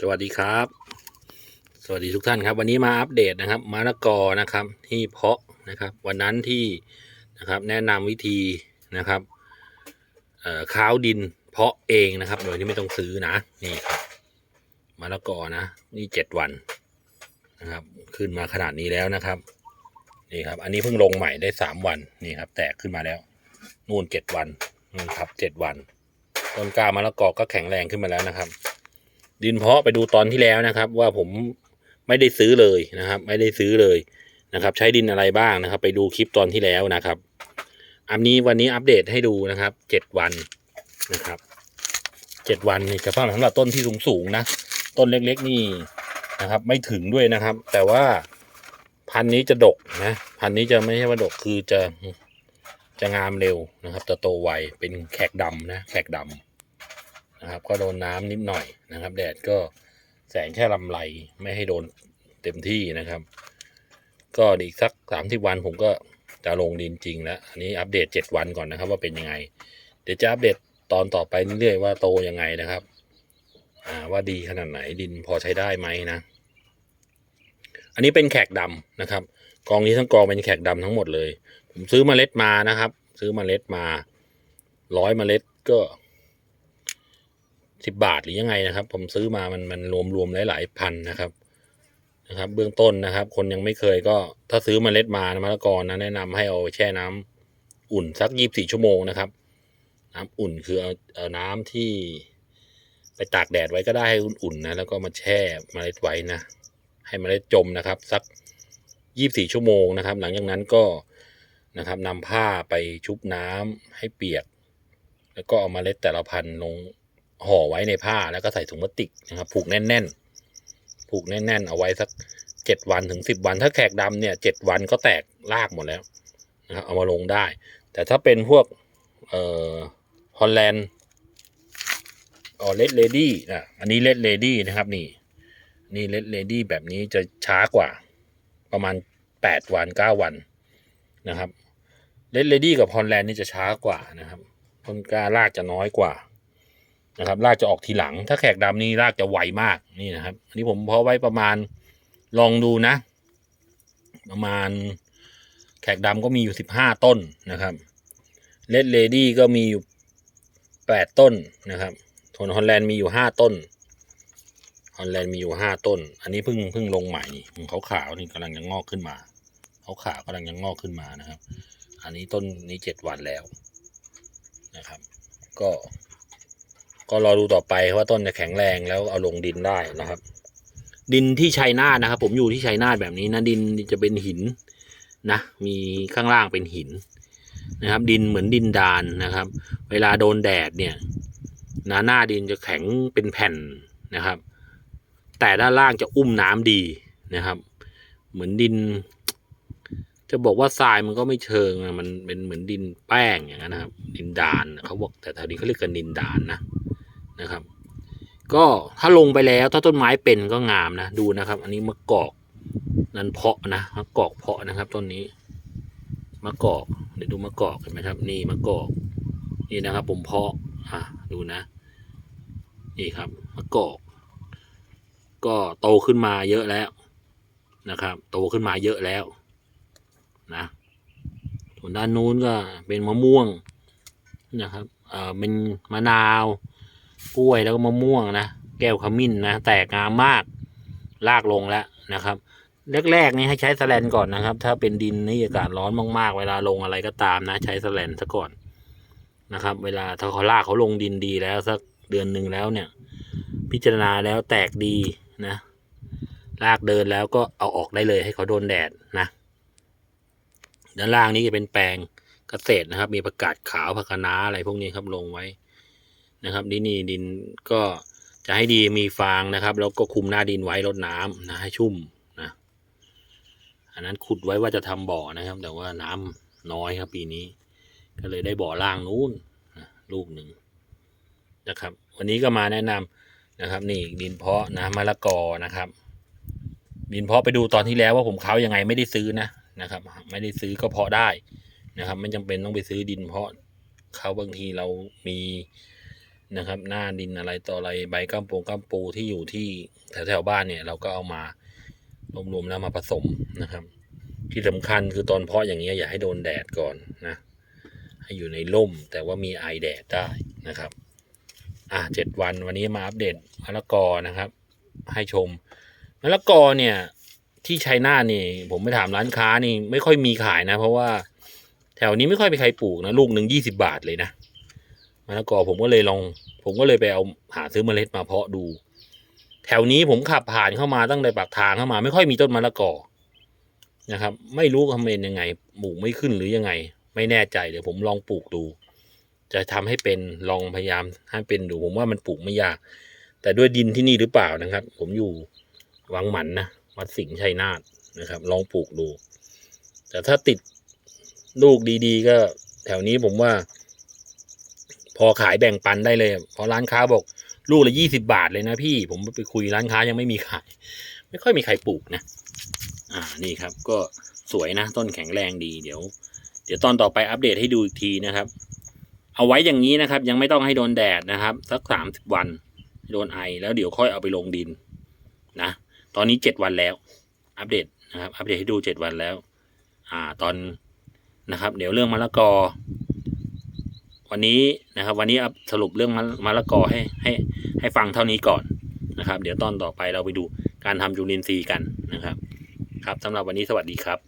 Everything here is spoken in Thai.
สวัสดีครับ สวัสดีทุกท่านครับ วันนี้มาอัปเดตนะครับมะละกอนะครับ ที่เพาะนะครับ วันนั้นที่นะครับแนะนำวิธีนะครับเอ่อค้าวดินเพาะเองนะครับ โดยที่ไม่ต้องซื้อนะนี่ครับมะละกอนะ นี่เจ็ดวันนะครับ ขึ้นมาขนาดนี้แล้วนะครับนี่ครับ อันนี้เพิ่งลงใหม่ได้สามวันนี่ครับ แตกขึ้นมาแล้วนู่นเจ็ดวันนู่นครับเจ็ดวันต้นกล้ามะละกอก็แข็งแรงขึ้นมาแล้วนะครับ ดินเพาะไปดูตอนที่แล้วนะครับ ว่าผมไม่ได้ซื้อเลยนะครับ ไม่ได้ซื้อเลยนะครับ ใช้ดินอะไรบ้างนะครับ ไปดูคลิปตอนที่แล้วนะครับ อันนี้วันนี้อัปเดตให้ดูนะครับเจ็ดวันนะครับเจ็ดวันนี่เฉพาะสำหรับต้นที่สูงสูงๆนะต้นเล็กๆนี่นะครับ ไม่ถึงด้วยนะครับ แต่ว่าพันนี้จะดกนะพันนี้จะไม่ใช่ว่าดกคือจะจะงามเร็วนะครับจะโตไวเป็นแขกดำนะแขกดำ นะครับ ก็โดนน้ำนิดหน่อยนะครับ แดดก็แสงแค่ลำไรไม่ให้โดนเต็มที่นะครับ ก็อีกสักสามสิบวันผมก็จะลงดินจริงแล้วอันนี้อัปเดตเจ็ดวันก่อนนะครับว่าเป็นยังไง เดี๋ยวจะอัปเดตตอนต่อไปเรื่อยๆว่าโตยังไงนะครับ อ่าว่าดีขนาดไหนดินพอใช้ได้ไหมนะ อันนี้เป็นแขกดำนะครับ กองนี้ทั้งกองเป็นแขกดำทั้งหมดเลย ผมซื้อมเมล็ดมานะครับ ซื้อมเมล็ดมาร้อยเมล็ดก็ สิบบาทหรือยังไงนะครับ ผมซื้อมามันมันรวมรวมหลาย ๆ พันนะครับนะครับ เบื้องต้นนะครับ คนยังไม่เคยก็ถ้าซื้อเมล็ดมามะละกอนะแนะนำให้เอาแช่น้ำอุ่นสักยี่บสี่ชั่วโมงนะครับ น้ำอุ่นคือเอาเอาน้ำที่ไปตากแดดไว้ก็ได้ให้อุ่นๆนะแล้วก็มาแช่เมล็ดไว้นะให้เมล็ดจมนะครับ สักยี่บสี่ชั่วโมงนะครับ หลังจากนั้นก็นะครับนำผ้าไปชุบน้ำให้เปียก แล้วก็เอาเมล็ดแต่ละพันธุ์ลง ห่อไว้ในผ้าแล้วก็ใส่ถุงพลาสติกนะครับผูกแน่นๆ ผูกแน่น ๆ เอาไว้สักเจ็ดวันถึงสิบวัน ถ้าแขกดำเนี่ยเจ็ดวันก็แตกรากหมดแล้วนะครับเอามาลงได้ แต่ถ้าเป็นพวกเอ่อฮอลแลนด์อ๋อเลดเลดี้นะอันนี้เลดเลดี้นะครับนี่นี่เลดเลดี้แบบนี้จะช้ากว่า ประมาณแปดวันเก้าวันนะครับเลดเลดี้กับฮอลแลนด์นี่จะช้ากว่านะครับต้นกล้ารากจะน้อยกว่า นะครับรากจะออกทีหลัง ถ้าแขกดำนี่รากจะไวมากนี่นะครับ อันนี้ผมเพาะไว้ประมาณลองดูนะ ประมาณแขกดำก็มีอยู่สิบห้าต้นนะครับเลดเลดี้ก็มีอยู่แปดต้นนะครับโทนฮอลแลนด์มีอยู่ห้าต้นฮอลแลนด์มีอยู่ห้าต้น อันนี้เพิ่งเพิ่งลงใหม่นี่เขาขาวนี่กำลังจะงอกขึ้นมาเขาขาวกำลังจะงอกขึ้นมานะครับ อันนี้ต้นนี้เจ็ดวันแล้วนะครับ ก็ ก็รอดูต่อไปว่าต้นจะแข็งแรงแล้วเอาลงดินได้นะครับ ดินที่ชัยนาทนะครับ ผมอยู่ที่ชัยนาทแบบนี้นะดินจะเป็นหินนะ มีข้างล่างเป็นหินนะครับ ดินเหมือนดินดานนะครับ เวลาโดนแดดเนี่ยหนาหน้าดินจะแข็งเป็นแผ่นนะครับ แต่ด้านล่างจะอุ้มน้ำดีนะครับ เหมือนดิน จะบอกว่าทรายมันก็ไม่เชิงอะมันเป็นเหมือนดินแป้งอย่างนั้นนะครับ ดินดานเขาบอกแต่แถวนี้เขาเรียกกันดินดานนะ นะครับ ก็ถ้าลงไปแล้วถ้าต้นไม้เป็นก็งามนะดูนะครับ อันนี้มะกอกนั่นเพาะนะมะกอกเพาะนะครับต้นนี้มะกอกเดี๋ยวดูมะกอกเห็นไหมครับ นี่มะกอกนี่นะครับ ผมเพาะอะดูนะ นี่ครับมะกอก ก็โตขึ้นมาเยอะแล้วนะครับ โตขึ้นมาเยอะแล้วนะส่วนด้านนู้นก็เป็นมะม่วงนะครับ เอ่อเป็นมะนาว กล้วยแล้วก็มะม่วงนะ แก้วขมิ้นนะ แตกงามมากลากลงแล้วนะครับแรกๆนี่ให้ใช้สแลนก่อนนะครับ ถ้าเป็นดินนี่อากาศร้อนมากๆ เวลาลงอะไรก็ตามนะ ใช้สแลนซะก่อนนะครับ เวลาถ้าเขาลากเขาลงดินดีแล้วสักเดือนหนึ่งแล้วเนี่ย พิจารณาแล้วแตกดีนะ ลากเดินแล้วก็เอาออกได้เลยให้เขาโดนแดดนะด้านล่างนี้จะเป็นแปลงเกษตรนะครับ มีผักกาดขาวผักคะน้าอะไรพวกนี้ครับลงไว้ นะครับนี่นี่ดินก็จะให้ดีมีฟางนะครับ แล้วก็คุมหน้าดินไว้รดน้ำนะให้ชุ่มนะอันนั้นขุดไว้ว่าจะทำบ่อนะครับ แต่ว่าน้ำน้อยครับปีนี้ ก็เลยได้บ่อล่างนู้นนะลูกหนึ่งนะครับ วันนี้ก็มาแนะนำนะครับ นี่ดินเพาะนะมะละกอนะครับ ดินเพาะไปดูตอนที่แล้วว่าผมเขายังไงไม่ได้ซื้อนะนะครับ ไม่ได้ซื้อก็เพาะได้นะครับ ไม่จำเป็นต้องไปซื้อดินเพาะเขาบางทีเรามี นะครับ หน้าดินอะไรต่ออะไรใบกัมปูกัมปูที่อยู่ที่แถวแถวบ้านเนี่ย เราก็เอามารวมๆแล้วมาผสมนะครับ ที่สำคัญคือตอนเพาะอย่างเงี้ยอย่าให้โดนแดดก่อนนะ ให้อยู่ในร่มแต่ว่ามีไอแดดได้นะครับ อะเจ็ดวันวันนี้มาอัปเดตมะละกอนะครับ ให้ชมมะละกอเนี่ย ที่ชัยนาทนี่ ผมไปถามร้านค้านี่ไม่ค่อยมีขายนะ เพราะว่าแถวนี้ไม่ค่อยมีใครปลูกนะ ลูกหนึ่งยี่สิบาทเลยนะ มะละกอผมก็เลยลอง ผมก็เลยไปเอาหาซื้อเมล็ดมาเพาะดู แถวนี้ผมขับผ่านเข้ามาตั้งแต่ปากทางเข้ามา ไม่ค่อยมีต้นมะละกอนะครับ ไม่รู้ทำเป็นยังไงปลูกไม่ขึ้นหรือยังไง ไม่แน่ใจเดี๋ยวผมลองปลูกดู จะทำให้เป็นลองพยายามให้เป็นดูผมว่ามันปลูกไม่ยาก แต่ด้วยดินที่นี่หรือเปล่านะครับ ผมอยู่วังหมันนะวัดสิงห์ชัยนาทนะครับ ลองปลูกดู แต่ถ้าติดลูกดี ๆ ก็แถวนี้ผมว่า พอขายแบ่งปันได้เลยเพราะร้านค้าบอกลูกละยี่สิบาทเลยนะพี่ผมไปคุยร้านค้ายังไม่มีขาย ไม่ค่อยมีใครปลูกนะ อ่านี่ครับ ก็สวยนะ ต้นแข็งแรงดีเดี๋ยว เดี๋ยวตอนต่อไปอัปเดตให้ดูอีกทีนะครับ เอาไว้อย่างนี้นะครับ ยังไม่ต้องให้โดนแดดนะครับ สักสามสิบวันโดนไอแล้วเดี๋ยวค่อยเอาไปลงดินนะตอนนี้เจ็ดวันแล้ว อัปเดตนะครับ อัปเดตให้ดูเจ็ดวันแล้ว อ่าตอนนะครับ เดี๋ยวเรื่องมะละกอ วันนี้นะครับ วันนี้อัปสรุปเรื่องมะมะละกอให้ให้ให้ฟังเท่านี้ก่อนนะครับ เดี๋ยวตอนต่อไปเราไปดูการทำจุลินทรีย์กันนะครับ ครับสำหรับวันนี้สวัสดีครับ